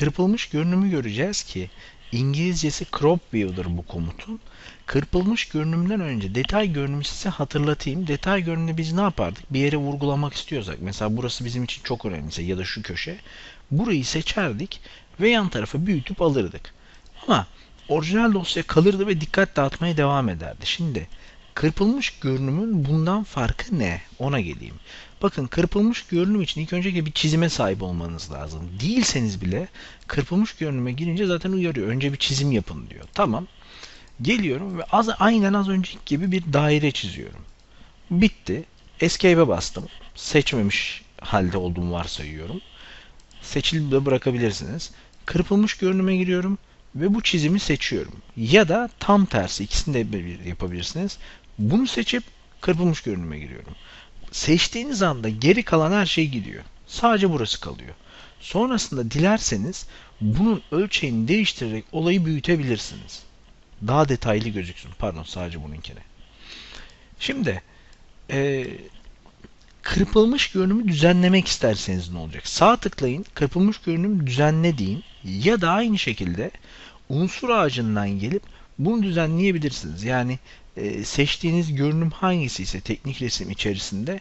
kırpılmış görünümü göreceğiz ki İngilizcesi crop view'dur bu komutun. Kırpılmış görünümden önce detay görünümü size hatırlatayım. Detay görünümü biz ne yapardık? Bir yere vurgulamak istiyorsak. Mesela burası bizim için çok önemliyse ya da şu köşe. Burayı seçerdik ve yan tarafı büyütüp alırdık. Ama orijinal dosya kalırdı ve dikkat dağıtmaya devam ederdi. Şimdi kırpılmış görünümün bundan farkı ne? Ona geleyim. Bakın kırpılmış görünüm için ilk önce bir çizime sahip olmanız lazım. Değilseniz bile kırpılmış görünüme girince zaten uyarıyor. Önce bir çizim yapın diyor. Tamam. Geliyorum ve az, aynen az önceki gibi bir daire çiziyorum. Bitti. Escape'e bastım. Seçmemiş halde olduğumu varsayıyorum. Seçili de bırakabilirsiniz. Kırpılmış görünüme giriyorum ve bu çizimi seçiyorum. Ya da tam tersi ikisini de yapabilirsiniz. Bunu seçip kırpılmış görünüme giriyorum. Seçtiğiniz anda geri kalan her şey gidiyor. Sadece burası kalıyor. Sonrasında dilerseniz bunun ölçeğini değiştirerek olayı büyütebilirsiniz. Daha detaylı gözüksün. Pardon sadece bununkine. Şimdi e, kırpılmış görünümü düzenlemek isterseniz ne olacak? Sağ tıklayın, kırpılmış görünüm düzenle deyin ya da aynı şekilde unsur ağacından gelip bunu düzenleyebilirsiniz. Yani e, seçtiğiniz görünüm hangisi ise teknik resim içerisinde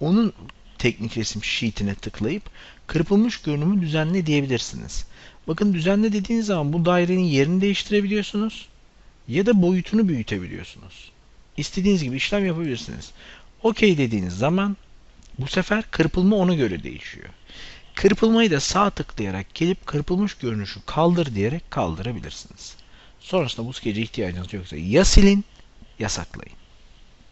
onun teknik resim sheet'ine tıklayıp kırpılmış görünümü düzenle diyebilirsiniz. Bakın düzenle dediğiniz zaman bu dairenin yerini değiştirebiliyorsunuz ya da boyutunu büyütebiliyorsunuz. İstediğiniz gibi işlem yapabilirsiniz. OK dediğiniz zaman bu sefer kırpılma ona göre değişiyor. Kırpılmayı da sağ tıklayarak gelip kırpılmış görünüşü kaldır diyerek kaldırabilirsiniz. Sonrasında bu skece ihtiyacınız yoksa ya silin ya saklayın.